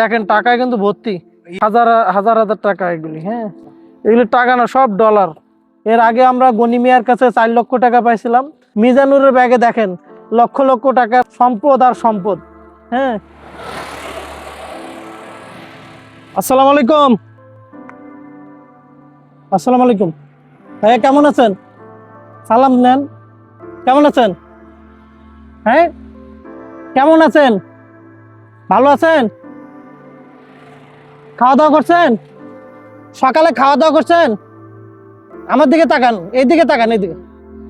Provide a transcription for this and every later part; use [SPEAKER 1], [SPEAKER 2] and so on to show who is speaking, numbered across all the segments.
[SPEAKER 1] দেখেন, টাকায় কিন্তু ভর্তি। হাজার হাজার হাজার টাকা এগুলি হ্যাঁ। এগুলি টাকা না, সব ডলার এর আগে আমরা গনি মিয়ার কাছে চার লক্ষ টাকা পাইছিলাম। মিজানুরের ব্যাগে দেখেন, লক্ষ লক্ষ টাকা সম্পদ আর সম্পদ হ্যাঁ। আসসালামু আলাইকুম। আসসালামু আলাইকুম। ভাইয়া, কেমন আছেন? সালাম নেন। কেমন আছেন? হ্যাঁ? কেমন আছেন? ভালো আছেন? খাওয়া দাওয়া করছেন? সকালে খাওয়া দাওয়া করছেন? আমার দিকে তাকান এইদিকে তাকান এইদিকে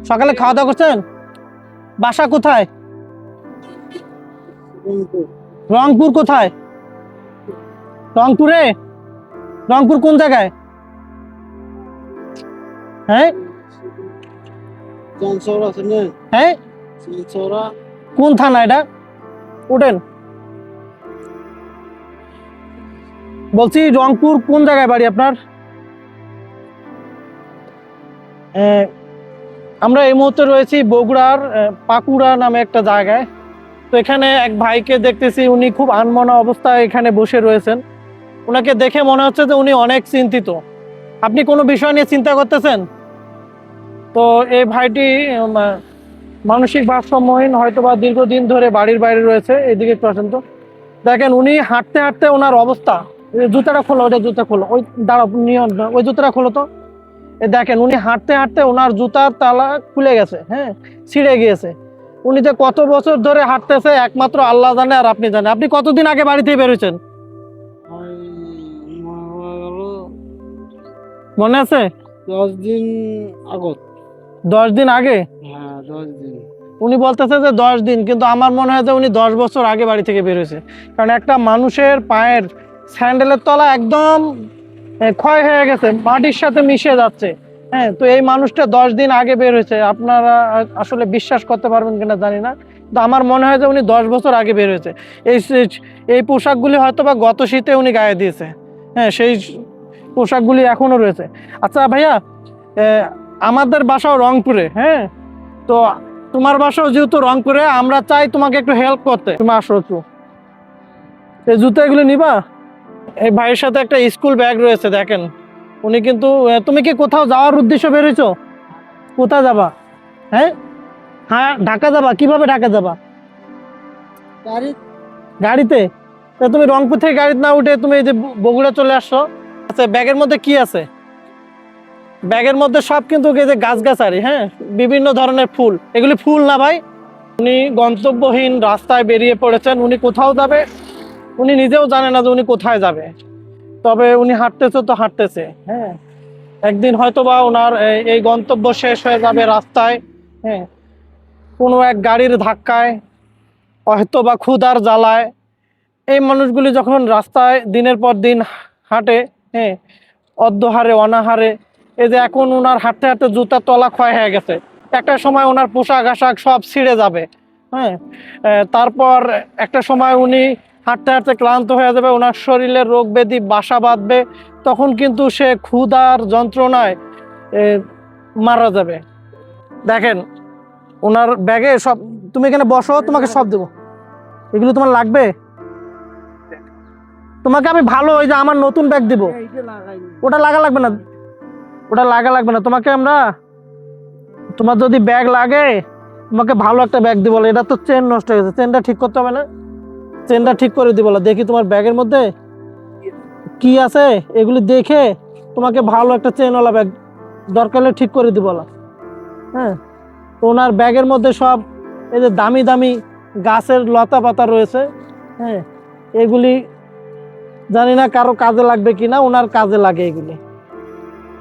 [SPEAKER 1] সকালে খাওয়া দাওয়া করছেন? বাসা কোথায়? রংপুর কোথায়? রংপুরে? রংপুর কোন জায়গায়? হ্যাঁ? হ্যাঁ? কোন থানা এটা? উঠেন বলছি, রংপুর কোন জায়গায় বাড়ি আপনার? আমরা এই মুহূর্তে রয়েছি বগুড়ার পাকুড়া নামে একটা জায়গায়। তো এখানে এক ভাইকে দেখতেছি, উনি খুব আনমনা অবস্থায় এখানে বসে রয়েছেন। ওনাকে দেখে মনে হচ্ছে যে উনি অনেক চিন্তিত। আপনি কোনো বিষয় নিয়ে চিন্তা করতেছেন? তো এই ভাইটি মানসিক ভারসাম্যহীন হয়তো বা দীর্ঘদিন ধরে বাড়ির বাইরে রয়েছে। এদিকে একটু আসেন তো। দেখেন, উনি হাঁটতে হাঁটতে ওনার অবস্থা জুতাটা খোলো ওটা জুতা খোলো। ওই দাঁড়াও নিয়ন ওই জুতাটা খোলো তো। দেখেন উনি হাঁটতে হাঁটতে ওনার জুতার তালা খুলে গেছে হ্যাঁ ছিঁড়ে গিয়েছে। উনি যে কত বছর ধরে হাঁটতেছে একমাত্র আল্লাহ জানে আর আপনি জানেন। আপনি কতদিন আগে বাড়ি থেকে বেরোছেন মনে আছে?
[SPEAKER 2] দশ দিন আগত।
[SPEAKER 1] দশ দিন আগে?
[SPEAKER 2] হ্যাঁ দশ দিন।
[SPEAKER 1] উনি বলতেছে যে দশ দিন কিন্তু আমার মনে হয় যে উনি দশ বছর আগে বাড়ি থেকে বেরোয়েছে কারণ একটা মানুষের পায়ের স্যান্ডেলের তলা একদম ক্ষয় হয়ে গেছে, মাটির সাথে মিশে যাচ্ছে। হ্যাঁ তো এই মানুষটা দশ দিন আগে বের হয়েছে। আপনারা আসলে বিশ্বাস করতে পারবেন কিনা জানি না তো আমার মনে হয় যে উনি দশ বছর আগে বের হয়েছে। এই এই পোশাকগুলি হয়তো বা গত শীতে উনি গায়ে দিয়েছে। হ্যাঁ সেই পোশাকগুলি এখনও রয়েছে। আচ্ছা ভাইয়া আমাদের বাসাও রংপুরে হ্যাঁ? তো তোমার বাসাও যেহেতু রংপুরে, আমরা চাই তোমাকে একটু হেল্প করতে। তুমি আসো একটু। এই জুতো এগুলো নিবা? এই ভাইয়ের সাথে একটা স্কুল ব্যাগ রয়েছে দেখেন। উনি কিন্তু তুমি কি কোথাও যাওয়ার উদ্দেশ্য বেরোইছো? কোথায় যাবা? হ্যাঁ? হ্যাঁ ঢাকা যাবা? কীভাবে ঢাকা যাবা?
[SPEAKER 2] গাড়ি।
[SPEAKER 1] গাড়িতে? তুমি রংপুর থেকে গাড়িতে না উঠে তুমি এই যে বগুড়া চলে আসছো? আচ্ছা ব্যাগের মধ্যে কি আছে? ব্যাগের মধ্যে সব কিন্তু এই যে গাছগাছালি হ্যাঁ? বিভিন্ন ধরনের ফুল। এগুলি ফুল না ভাই? উনি গন্তব্যহীন রাস্তায় বেরিয়ে পড়েছেন। উনি কোথাও যাবে? উনি নিজেও জানে না যে উনি কোথায় যাবে। তবে উনি হাঁটতেছে তো হাঁটতেছে হ্যাঁ। একদিন হয়তো বা ওনার এই- গন্তব্য শেষ হয়ে যাবে রাস্তায় হ্যাঁ। কোনো এক গাড়ির ধাক্কায় হয়তো বা ক্ষুধার জ্বালায়। এই মানুষগুলি যখন রাস্তায় দিনের পর দিন হাঁটে হ্যাঁ অর্ধহারে অনাহারে, এই যে এখন ওনার হাঁটতে হাঁটতে জুতার তলা ক্ষয় হয়ে গেছে। একটা সময় ওনার পোশাক আশাক সব ছিঁড়ে যাবে হ্যাঁ। তারপর একটা সময় উনি হাঁটতে হাঁটতে ক্লান্ত হয়ে যাবে ওনার শরীরের রোগ ব্যাধি বাসা বাঁধবে তখন কিন্তু সে ক্ষুধার যন্ত্রণায় মারা যাবে। দেখেন ওনার ব্যাগে সব তুমি এখানে বসো তোমাকে সব দেবো। এগুলো তোমার লাগবে? তোমাকে আমি ভালো ওই যে আমার নতুন ব্যাগ দিব। ওটা লাগা লাগবে না? ওটা লাগা লাগবে না? তোমাকে আমরা তোমার যদি ব্যাগ লাগে তোমাকে ভালো একটা ব্যাগ দিব এটা তো চেন নষ্ট হয়ে গেছে। চেনটা ঠিক করতে হবে না? চেনটা ঠিক করে দিব দেখি তোমার ব্যাগের মধ্যে কি আছে এগুলি দেখে তোমাকে ভালো একটা চেনওয়ালা ব্যাগ দরকার হলে ঠিক করে দিব হ্যাঁ ওনার ব্যাগের মধ্যে সব এই যে দামি দামি গাছের লতা পাতা রয়েছে। হ্যাঁ এগুলি জানি না কারও কাজে লাগবে কি না ওনার কাজে লাগে এগুলি।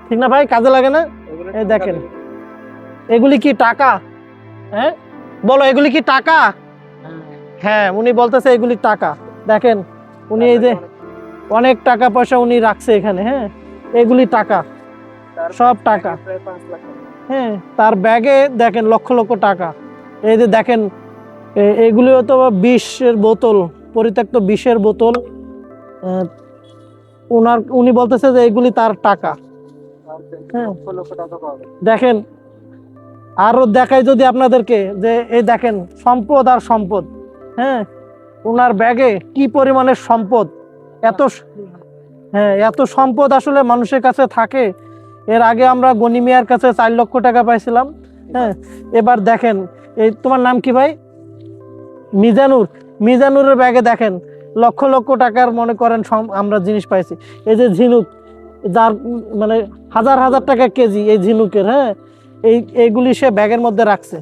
[SPEAKER 1] ঠিক না ভাই কাজে লাগে না? এই দেখেন। এগুলি কি টাকা? হ্যাঁ বলো এগুলি কি টাকা? হ্যাঁ উনি বলতেছে এগুলি টাকা। দেখেন উনি এই যে অনেক টাকা পয়সা উনি রাখছে এখানে হ্যাঁ? এগুলি টাকা সব টাকা। হ্যাঁ তার ব্যাগে দেখেন লক্ষ লক্ষ টাকা। এই যে দেখেন এগুলিও তো বিষের বোতল পরিত্যক্ত বিষের বোতল। ওনার উনি বলতেছে যে এগুলি তার টাকা। হ্যাঁ। দেখেন আরও দেখাই যদি আপনাদেরকে যে এই দেখেন সম্পদ আর সম্পদ। হ্যাঁ ওনার ব্যাগে কি পরিমাণের সম্পদ? এত হ্যাঁ এত সম্পদ আসলে মানুষের কাছে থাকে। এর আগে আমরা গনি মিয়ার কাছে চার লক্ষ টাকা পাইছিলাম। হ্যাঁ এবার দেখেন, এই তোমার নাম কি ভাই? মিজানুর। মিজানুরের ব্যাগে দেখেন, লক্ষ লক্ষ টাকার মনে করেন আমরা জিনিস পাইছি। এই যে ঝিনুক, যার মানে হাজার হাজার টাকা কেজি এই ঝিনুকের হ্যাঁ এই এইগুলি সে ব্যাগের মধ্যে রাখছে।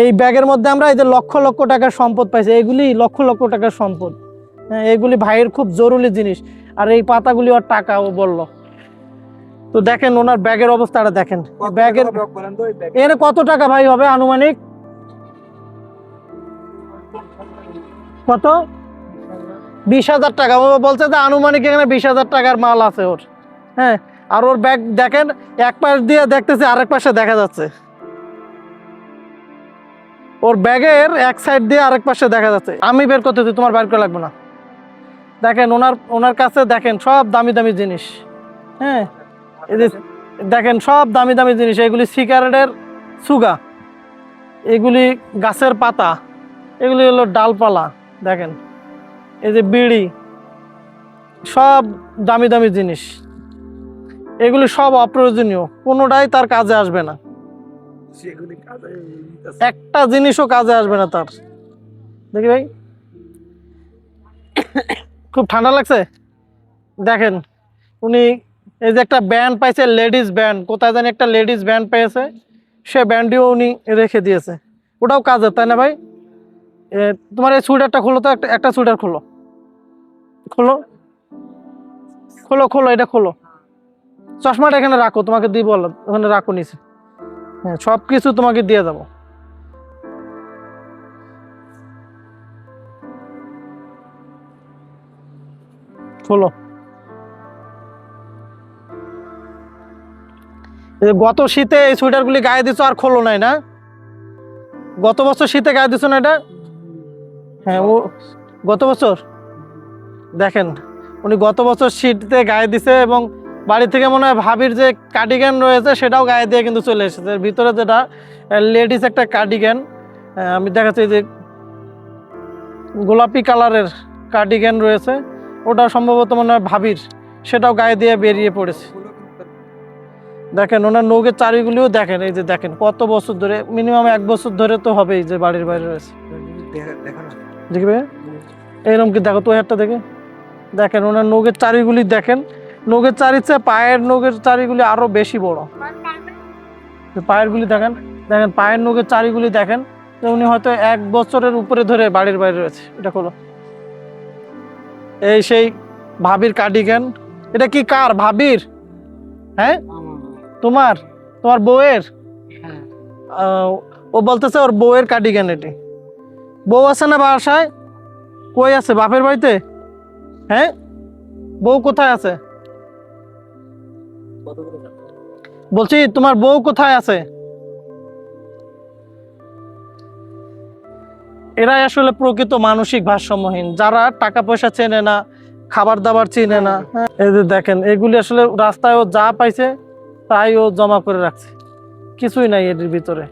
[SPEAKER 1] এই ব্যাগের মধ্যে আমরা এই যে লক্ষ লক্ষ টাকার সম্পদ পাইছি এইগুলি লক্ষ লক্ষ টাকার সম্পদ। হ্যাঁ এগুলি ভাইয়ের খুব জরুরি জিনিস। আর এই পাতাগুলি ওর টাকা ও বলল। তো দেখেন ওনার ব্যাগের অবস্থাটা দেখেন। ব্যাগের? এর কত টাকা ভাই হবে আনুমানিক? কত? বিশ হাজার টাকা। ও বলছে যে আনুমানিক এখানে বিশ হাজার টাকার মাল আছে ওর। হ্যাঁ আর ওর ব্যাগ দেখেন এক পাশ দিয়ে দেখতেছি আরেক পাশে দেখা যাচ্ছে। ওর ব্যাগের এক সাইড দিয়ে আরেক পাশে দেখা যাচ্ছে। আমি বের করতেছি তোমার বের করা লাগবে না। দেখেন, ওনার ওনার কাছে দেখেন সব দামি দামি জিনিস। হ্যাঁ? দেখেন সব দামি দামি জিনিস, এগুলি সিগারেটের সুগা। এগুলি গাছের পাতা। এগুলি হলো ডালপালা, দেখেন। এই যে বিড়ি, সব দামি দামি জিনিস। এগুলি সব অপ্রয়োজনীয়, কোনোটাই তার কাজে আসবে না। একটা জিনিসও কাজে আসবে না তার। দেখি ভাই। খুব ঠান্ডা লাগছে? দেখেন, উনি এই যে একটা ব্যান্ড পাইছে, লেডিস ব্যান্ড। কোথায় জানি একটা লেডিস ব্যান্ড পেয়েছে, সে ব্যান্ডটিও উনি রেখে দিয়েছে। ওটাও কাজের তাই না ভাই? তোমার এই সুইটারটা খোলো তো, একটা একটা সুইটার খোলো। খোলো। খোলো খোলো, এটা খোলো। চশমাটা এখানে রাখো, তোমাকে দিয়ে বলো ওখানে রাখো নিচে। হ্যাঁ সব কিছু তোমাকে দিয়ে দেবো খোলো গত শীতে এই সোয়েটারগুলি গায়ে দিছো আর খোলো নাই না? গত বছর শীতে গায়ে দিছো না এটা? হ্যাঁ ও গত বছর? দেখেন, উনি গত বছর শীতে গায়ে দিছে এবং বাড়ি থেকে মনে হয় ভাবির যে কার্ডিগান রয়েছে, সেটাও গায়ে দিয়ে কিন্তু চলে এসেছে। ভিতরে যেটা লেডিস একটা কার্ডিগান আমি দেখাচ্ছি যে গোলাপি কালারের কার্ডিগান রয়েছে। ওটা সম্ভবত মনে হয় ভাবির, সেটাও গায়ে দিয়ে বেরিয়ে পড়েছে। দেখেন, ওনার নৌকের চারিগুলিও দেখেন, এই যে দেখেন, কত বছর ধরে মিনিমাম এক বছর ধরে তো হবেই যে বাড়ির বাইরে রয়েছে। দেখবে এইরকম কি, দেখো তো একটা দেখে। দেখেন, ওনার নৌকের চারিগুলি দেখেন নৌকের চারির চেয়ে পায়ের নৌকের চারিগুলি আরও বেশি বড়। যে পায়ের গুলি দেখেন দেখেন, পায়ের নৌকের চারিগুলি দেখেন, যে উনি হয়তো এক বছরের উপরে ধরে বাড়ির বাইরে রয়েছে। এটা খোলো। এই সেই ভাবির কার্ডিগান, এটা কি কার? ভাবির? হ্যাঁ? তোমার? তোমার বউয়ের। ও বলতেছে ওর বউয়ের কার্ডিগান এটি। বউ আছে না বাসায়? কই আছে? বাপের বাড়িতে? হ্যাঁ? বউ কোথায় আছে? বলছি তোমার বউ কোথায় আছে? এরাই আসলে প্রকৃত মানসিক ভারসাম্যহীন। যারা টাকা পয়সা চেনে না খাবার দাবার চিনে না হ্যাঁ, এই যে দেখেন এগুলি আসলে রাস্তায় ও যা পাইছে তাই ও জমা করে রাখছে। কিছুই নাই এটির ভিতরে।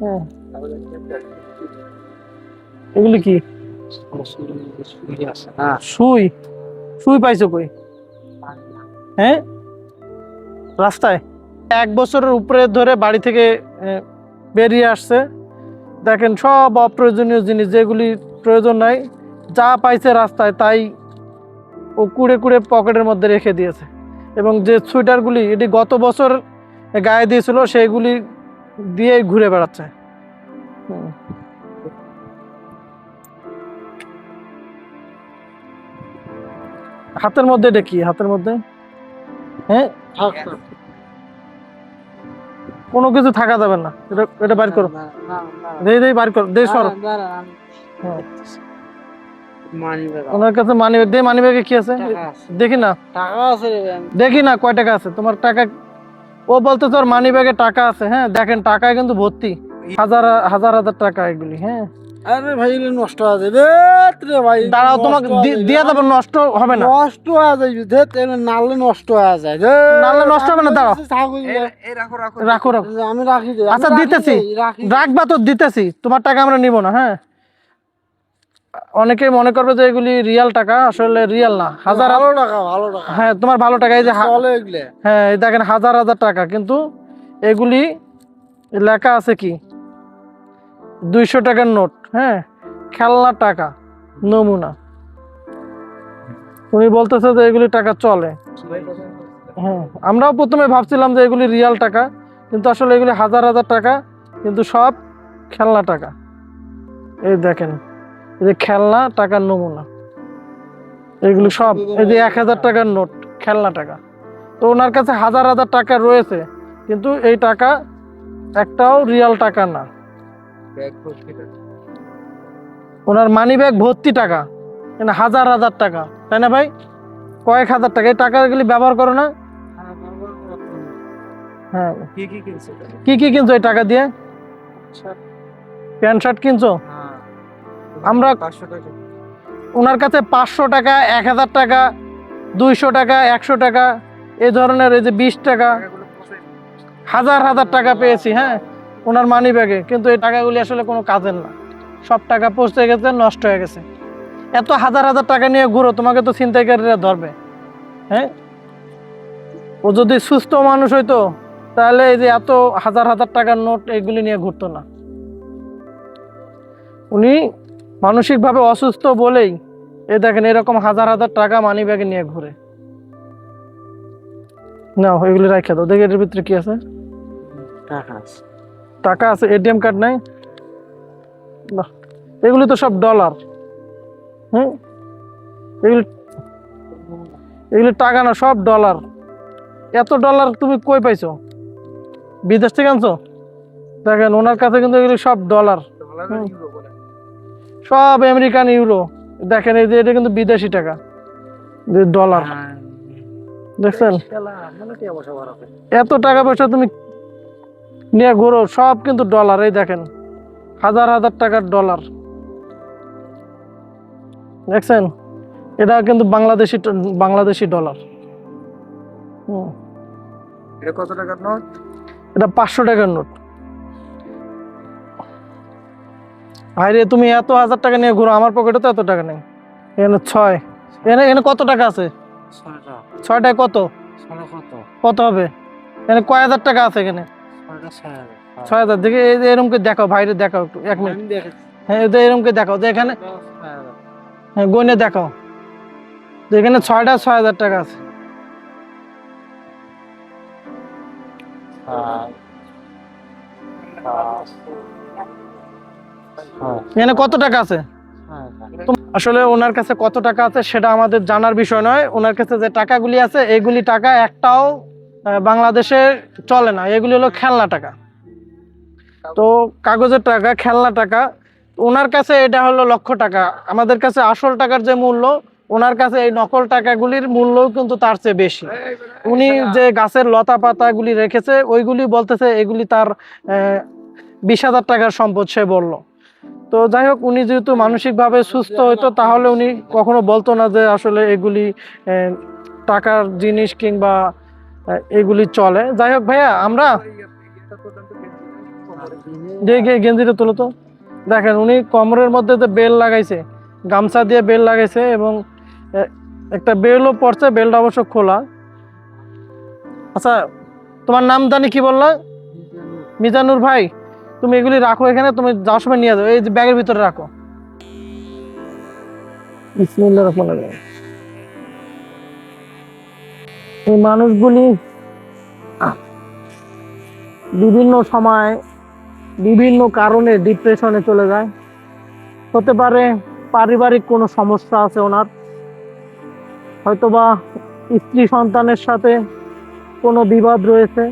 [SPEAKER 1] হ্যাঁ। এগুলি কি? সুই সুই? পাইছো কই? হ্যাঁ? রাস্তায়। এক বছরের উপরে ধরে বাড়ি থেকে বেরিয়ে আসছে। দেখেন সব অপ্রয়োজনীয় জিনিস, যেগুলি প্রয়োজন নাই, যা পাইছে রাস্তায়, তাই ও কুড়ে কুড়ে পকেটের মধ্যে রেখে দিয়েছে। এবং যে সোয়েটারগুলি, এটি গত বছর গায়ে দিয়েছিল, সেইগুলি দিয়ে ঘুরে বেড়াচ্ছে। হাতের মধ্যে এটা হাতের মধ্যে? হ্যাঁ? কোনো কিছু থাকা যাবে না। এটা এটা বাইর করো। দেই দেই বাইর করো। দেই সর। হ্যাঁ। ওনার কাছে মানি ব্যাগ দে মানি ব্যাগে কি আছে? দেখি না।
[SPEAKER 2] টাকা আছে
[SPEAKER 1] দেখি না কয় টাকা আছে। তোমার টাকা ও বলতে তোর মানি ব্যাগে টাকা আছে। হ্যাঁ দেখেন টাকায় কিন্তু ভর্তি। হাজার হাজার হাজার টাকা এগুলি। হ্যাঁ।
[SPEAKER 2] আরে ভাই এগুলো নষ্ট হয়ে যাবে। রে ভাই
[SPEAKER 1] দাঁড়াও তোমাকে
[SPEAKER 2] যাবে।
[SPEAKER 1] দিয়ে দেবো নষ্ট হবে না।
[SPEAKER 2] নষ্ট হয়ে যাবে ধেত এগুলো নালে নষ্ট হয়ে যায়।
[SPEAKER 1] নালে নষ্ট হবে না, দাঁড়াও। রাখো রাখো।
[SPEAKER 2] আমি রাখি
[SPEAKER 1] আচ্ছা, দিতেছি। রাখবা তো দিতেছি। তোমার টাকা আমরা নিব না হ্যাঁ? অনেকেই মনে করবে যে এগুলি রিয়াল টাকা আসলে রিয়াল না। হাজার
[SPEAKER 2] ভালো টাকা ভালো টাকা।
[SPEAKER 1] হ্যাঁ তোমার ভালো টাকা এই যে হা-
[SPEAKER 2] চলে এগুলো।
[SPEAKER 1] হ্যাঁ এই দেখেন হাজার হাজার টাকা। কিন্তু এগুলি লেখা আছে কি? দুইশো টাকার নোট হ্যাঁ? খেলনা টাকা, নমুনা। উনি বলতেছে যে এগুলি টাকা চলে। হ্যাঁ আমরাও প্রথমে ভাবছিলাম যে এগুলি রিয়াল টাকা, কিন্তু আসলে এগুলি হাজার হাজার টাকা, কিন্তু সব খেলনা টাকা। এই দেখেন, এই যে খেলনা টাকার নমুনা। এগুলি সব, এই যে এক হাজার টাকার নোট, খেলনা টাকা। তো ওনার কাছে হাজার হাজার টাকা রয়েছে, কিন্তু এই টাকা একটাও রিয়াল টাকা না। ওনার মানি ব্যাগ ভর্তি টাকা মানে হাজার হাজার টাকা তাই না ভাই? কয়েক হাজার টাকা। এই টাকাগুলি ব্যবহার করো না। হ্যাঁ
[SPEAKER 2] কি কি কিনছে?
[SPEAKER 1] কি কিনছো এই টাকা দিয়ে? Pant shirt. কিনছো? আমরা- ওনার কাছে পাঁচশো টাকা এক হাজার টাকা দুইশো টাকা একশো টাকা এই ধরনের এই যে বিশ টাকা হাজার হাজার টাকা পেয়েছি হ্যাঁ। ওনার মানি ব্যাগে কিন্তু এই টাকাগুলি আসলে কোনো কাজের না। সব টাকা পৌঁছে গেছে, নষ্ট হয়ে গেছে। এত হাজার হাজার টাকা নিয়ে ঘুরো, তোমাকে তো ছিনতাইকারীরা ধরবে। হ্যাঁ? ও যদি সুস্থ মানুষ হইতো, তাহলে এই যে এত হাজার হাজার টাকার নোট এগুলি নিয়ে ঘুরতো না। উনি মানসিকভাবে অসুস্থ বলেই এ দেখেন এরকম হাজার হাজার টাকা মানি ব্যাগে নিয়ে ঘুরে। না এগুলি রাখা দাও। দেখি এটার ভিতরে কি আছে।
[SPEAKER 2] টাকা
[SPEAKER 1] টাকা আছে এটিএম কার্ড নাই। বাহ, এগুলি তো সব ডলার হুম? এগুলি এগুলি টাকা না সব ডলার এত ডলার তুমি কই পাইছো? বিদেশ থেকে আনছো? দেখেন ওনার কাছে কিন্তু এগুলি সব ডলার সব আমেরিকান ইউরো। দেখেন এই যে এটা কিন্তু বিদেশি টাকা। যে ডলার দেখছেন?
[SPEAKER 2] মানে
[SPEAKER 1] এত টাকা পয়সা তুমি নিয়ে ঘোরো সব কিন্তু ডলার এই দেখেন হাজার হাজার টাকার ডলার দেখছেন? এটা কিন্তু বাংলাদেশি বাংলাদেশি ডলার
[SPEAKER 2] এটা কত টাকার নোট?
[SPEAKER 1] এটা পাঁচশো টাকার নোট। ভাইরে তুমি এত হাজার টাকা নিয়ে ঘুরো আমার পকেটে তো এত টাকা নেই। এখানে ছয়। এখানে এখানে কত টাকা আছে? ছয়টায় কত?
[SPEAKER 2] কত?
[SPEAKER 1] হবে? এখানে কয় হাজার টাকা আছে এখানে?
[SPEAKER 2] ছয় হাজার
[SPEAKER 1] ছয় হাজার দেখে এই যে এরমকে দেখাও ভাইরে দেখাও একটু এক মিনিট। হ্যাঁ যে এরমকে দেখাও এখানে হ্যাঁ গইনে দেখাও। এখানে ছয়টা ছয় হাজার টাকা আছে। এখানে কত টাকা আছে? আসলে ওনার কাছে কত টাকা আছে সেটা আমাদের জানার বিষয় নয়। ওনার কাছে যে টাকাগুলি আছে এইগুলি টাকা একটাও বাংলাদেশে চলে না। এগুলি হলো খেলনা টাকা। তো কাগজের টাকা, খেলনা টাকা। ওনার কাছে এটা হলো লক্ষ টাকা। আমাদের কাছে আসল টাকার যে মূল্য, ওনার কাছে এই নকল টাকাগুলির মূল্যও কিন্তু তার চেয়ে বেশি। উনি যে গাছের লতা পাতাগুলি রেখেছে, ওইগুলি বলতেছে, এগুলি তার বিশ হাজার টাকার সম্পদ, সে বলল। তো যাই হোক, উনি যেহেতু মানসিকভাবে সুস্থ হইতো তাহলে উনি কখনো বলতো না যে আসলে এগুলি টাকার জিনিস কিংবা এগুলি চলে। যাই হোক ভাইয়া, আমরা গেঞ্জিটা তুলো তো। দেখেন, উনি কোমরের মধ্যে যে বেল লাগাইছে, গামছা দিয়ে বেল লাগাইছে এবং একটা বেলও পড়ছে বেলটা অবশ্য খোলা। আচ্ছা তোমার নাম জানি কি বললা? মিজানুর ভাই, তুমি এগুলি রাখো এখানে, তুমি যাওয়ার সময় নিয়ে যাও। এই ব্যাগের ভিতরে রাখো। এই মানুষগুলি বিভিন্ন সময় বিভিন্ন কারণে ডিপ্রেশনে চলে যায়। হতে পারে পারিবারিক কোনো সমস্যা আছে ওনার। হয়তোবা স্ত্রী সন্তানের সাথে কোনো বিবাদ রয়েছে।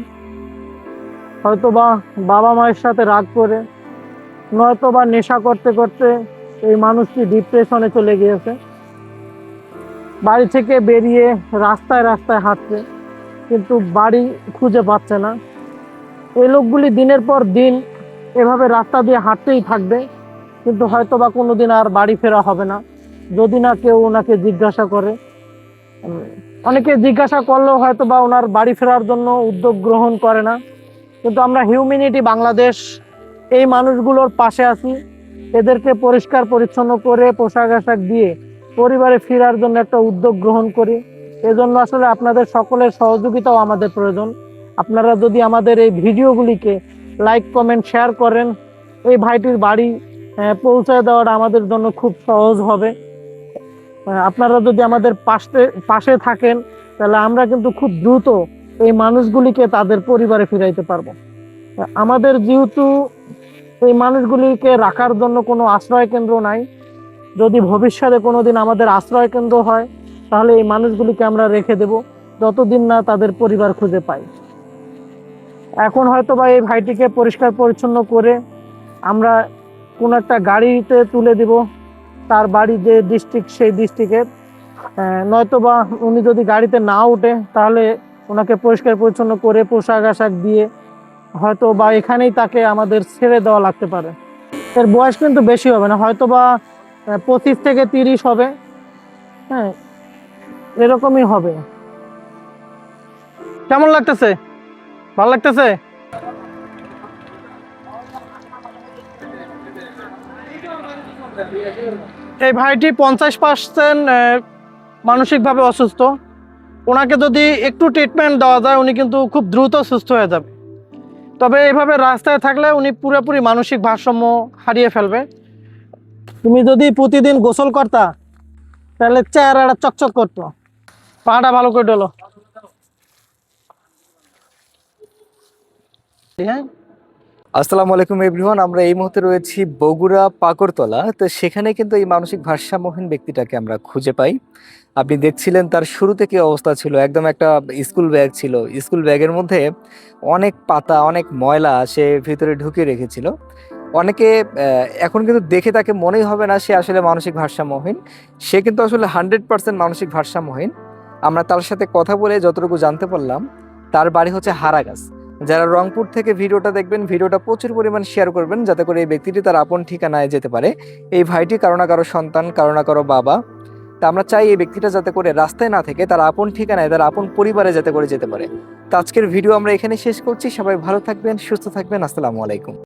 [SPEAKER 1] হয়তোবা বাবা মায়ের সাথে রাগ করে। নয়তোবা নেশা করতে করতে এই মানুষটি ডিপ্রেশনে চলে গিয়েছে। বাড়ি থেকে বেরিয়ে রাস্তায় রাস্তায় হাঁটছে, কিন্তু বাড়ি খুঁজে পাচ্ছে না। এই লোকগুলি দিনের পর দিন এভাবে রাস্তা দিয়ে হাঁটতেই থাকবে, কিন্তু হয়তো বা কোনো দিন আর বাড়ি ফেরা হবে না। যদি না কেউ ওনাকে জিজ্ঞাসা করে। অনেকে জিজ্ঞাসা করলেও হয়তো বা ওনার বাড়ি ফেরার জন্য উদ্যোগ গ্রহণ করে না। কিন্তু আমরা হিউম্যানিটি বাংলাদেশ, এই মানুষগুলোর পাশে আছি। এদেরকে পরিষ্কার পরিচ্ছন্ন করে পোশাক আশাক দিয়ে পরিবারে ফেরার জন্য একটা উদ্যোগ গ্রহণ করি। এজন্য আসলে আপনাদের সকলের সহযোগিতাও আমাদের প্রয়োজন। আপনারা যদি আমাদের এই ভিডিওগুলিকে লাইক, কমেন্ট, শেয়ার করেন, এই ভাইটির বাড়ি পৌঁছায় দেওয়াটা আমাদের জন্য খুব সহজ হবে। আপনারা যদি আমাদের পাশে পাশে থাকেন, তাহলে আমরা কিন্তু খুব দ্রুত এই মানুষগুলিকে তাদের পরিবারে ফিরাইতে পারব। আমাদের যেহেতু এই মানুষগুলিকে রাখার জন্য কোনো আশ্রয় কেন্দ্র নাই যদি ভবিষ্যতে কোনোদিন আমাদের আশ্রয় কেন্দ্র হয়, তাহলে এই মানুষগুলিকে আমরা রেখে দেব, যতদিন না তাদের পরিবার খুঁজে পাই এখন হয়তো বা এই ভাইটিকে পরিষ্কার পরিচ্ছন্ন করে আমরা কোনো একটা গাড়িতে তুলে দিব, তার বাড়ি যে ডিস্ট্রিক্ট সেই ডিস্ট্রিক্টের নয়তো বা উনি যদি গাড়িতে না উঠে তাহলে ওনাকে পরিষ্কার পরিচ্ছন্ন করে পোশাক আশাক দিয়ে হয়তো বা এখানেই তাকে আমাদের ছেড়ে দেওয়া লাগতে পারে। এর বয়স কিন্তু বেশি হবে না হয়তো বা পঁচিশ থেকে তিরিশ হবে। হ্যাঁ এরকমই হবে। কেমন লাগতেছে? ভালো লাগতেছে? এই ভাইটি পঞ্চাশ পার্সেন্ট মানসিকভাবে অসুস্থ। ওনাকে যদি একটু ট্রিটমেন্ট দেওয়া যায়, উনি কিন্তু খুব দ্রুত সুস্থ হয়ে যাবে। তবে এভাবে রাস্তায় থাকলে উনি পুরোপুরি মানসিক ভারসাম্য হারিয়ে ফেলবে। তুমি যদি প্রতিদিন গোসল করতা, তাহলে চেহারাটা চকচক করতো। পাটা ভালো করে ডলো। হ্যাঁ?
[SPEAKER 3] আসসালামু আলাইকুম এভরিওয়ান, আমরা এই মুহূর্তে রয়েছি বগুড়া পাকরতলা তো সেখানে কিন্তু এই মানসিক ভারসাম্যহীন ব্যক্তিটাকে আমরা খুঁজে পাই। আপনি দেখছিলেন তার শুরুতে কি অবস্থা ছিল? একদম একটা স্কুল ব্যাগ ছিল। স্কুল ব্যাগের মধ্যে অনেক পাতা, অনেক ময়লা সে ভিতরে ঢুকিয়ে রেখেছিল। অনেকে এখন কিন্তু দেখে তাকে মনেই হবে না সে আসলে মানসিক ভারসাম্যহীন। সে কিন্তু আসলে হান্ড্রেড পার্সেন্ট মানসিক ভারসাম্যহীন। আমরা তার সাথে কথা বলে যতটুকু জানতে পারলাম, তার বাড়ি হচ্ছে হারাগাছ। যারা রংপুর থেকে ভিডিওটা দেখবেন, ভিডিওটা প্রচুর পরিমাণ শেয়ার করবেন, যাতে করে এই ব্যক্তিটি তার আপন ঠিকানায় যেতে পারে। এই ভাইটি কারও না কারও সন্তান, কারও না কারও বাবা। তা আমরা চাই এই ব্যক্তিটা যাতে করে রাস্তায় না থেকে তার আপন ঠিকানায়, তার আপন পরিবারে যাতে করে যেতে পারে। তো আজকের ভিডিও আমরা এখানে শেষ করছি। সবাই ভালো থাকবেন, সুস্থ থাকবেন। আসসালামু আলাইকুম।